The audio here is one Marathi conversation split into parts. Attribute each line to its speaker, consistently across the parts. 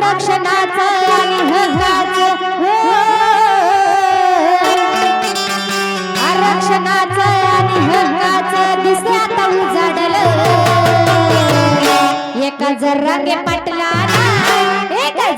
Speaker 1: आरक्षणाचं आणि हक्काचं आरक्षणाचं हो. आणि हक्काचं दिसले आता उजाडलं. एका जरांगे पाटला एका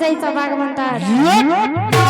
Speaker 1: mais aí, sua.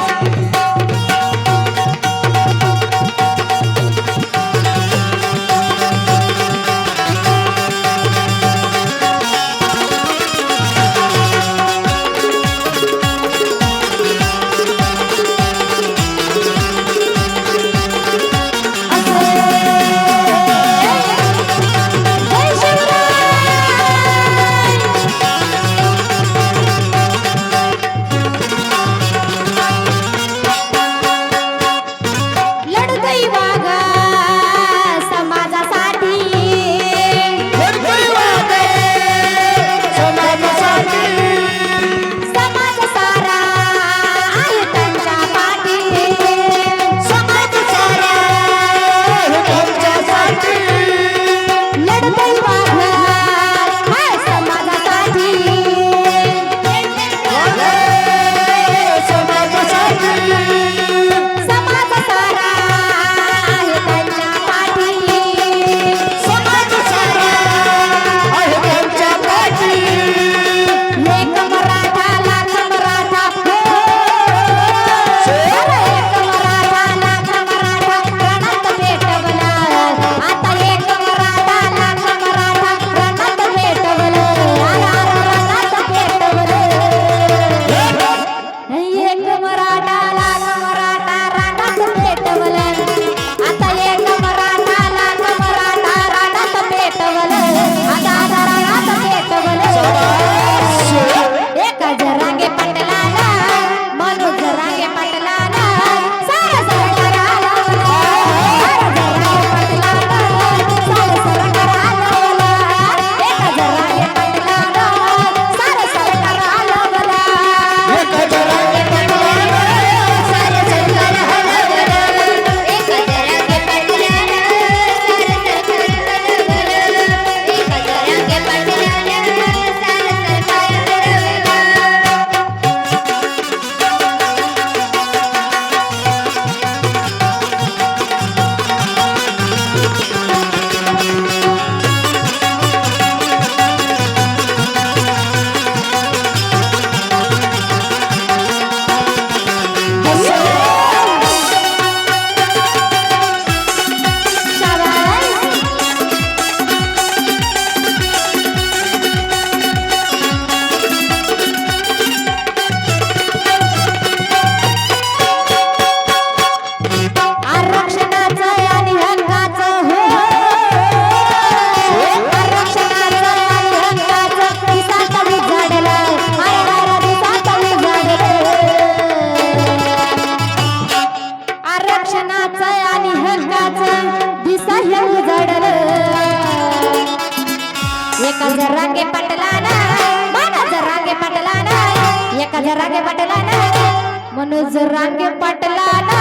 Speaker 1: रांग पटला ना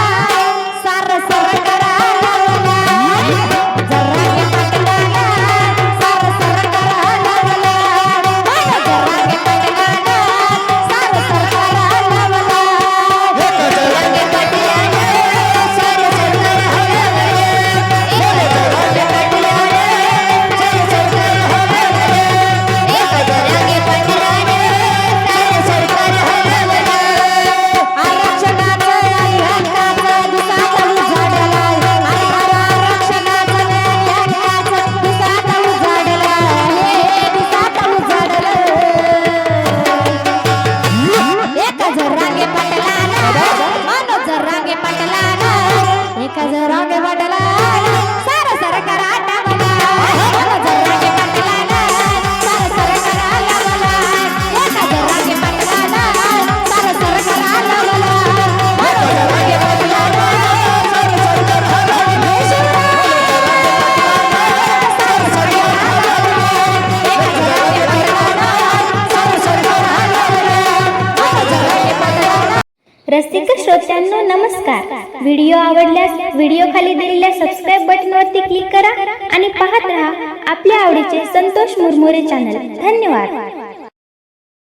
Speaker 1: सार सरकार
Speaker 2: रसिक श्रोत्यांनो नमस्कार. व्हिडिओ आवडल्यास व्हिडिओ खाली दिलेल्या सबस्क्राईब बटनवरती क्लिक करा आणि पाहत राहा आपल्या आवडीचे संतोष मुरमुरे चॅनल धन्यवाद.